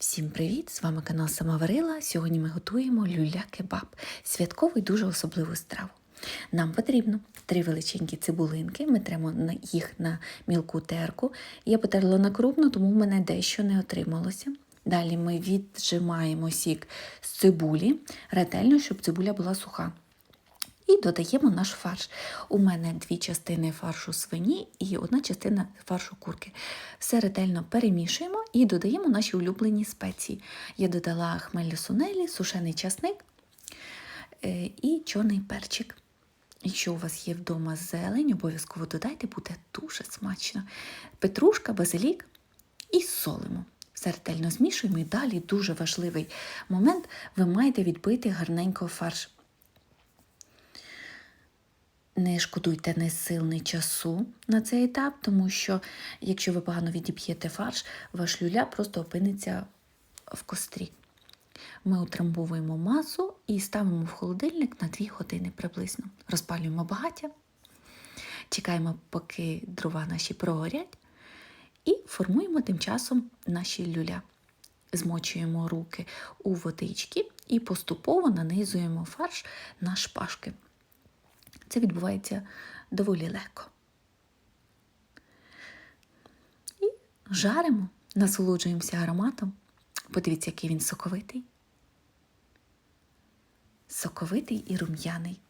Всім привіт! З вами канал Самоварила. Сьогодні ми готуємо люля-кебаб, святкову і дуже особливу страву. Нам потрібно три величенькі цибулинки. Ми тремо їх на мілку терку. Я потерла на крупну, тому в мене дещо не отрималося. Далі ми віджимаємо сік з цибулі ретельно, щоб цибуля була суха. І додаємо наш фарш. У мене дві частини фаршу свині і одна частина фаршу курки. Все ретельно перемішуємо і додаємо наші улюблені спеції. Я додала хмелі сунелі, сушений часник е, і чорний перчик. Якщо у вас є вдома зелень, обов'язково додайте, буде дуже смачно. Петрушка, базилік і солимо. Все змішуємо і далі дуже важливий момент. Ви маєте відбити гарненько фарш. Не шкодуйте ні сил, ні часу на цей етап, тому що якщо ви погано відіб'єте фарш, ваш люля просто опиниться в кострі. Ми утрамбовуємо масу і ставимо в холодильник на 2 години приблизно. Розпалюємо багаття, чекаємо, поки дрова наші прогорять, і формуємо тим часом наші люля. Змочуємо руки у водички і поступово нанизуємо фарш на шпажки. Це відбувається доволі легко. І жаримо, насолоджуємося ароматом. Подивіться, який він соковитий. Соковитий і рум'яний.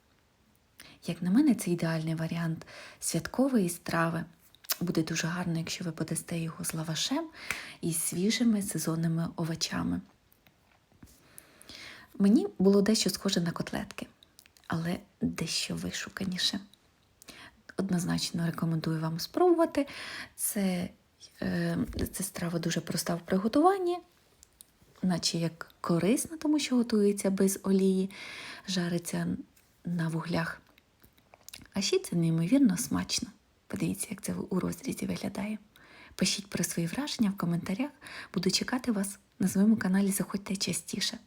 Як на мене, це ідеальний варіант святкової страви. Буде дуже гарно, якщо ви подасте його з лавашем і свіжими сезонними овочами. Мені було дещо схоже на котлетки, але дещо вишуканіше. Однозначно рекомендую вам спробувати. Це, е, це страва дуже проста в приготуванні, наче як корисна, тому що готується без олії, жариться на вуглях. А ще це неймовірно смачно. Подивіться, як це у розрізі виглядає. Пишіть про свої враження в коментарях. Буду чекати вас на своєму каналі. Заходьте частіше.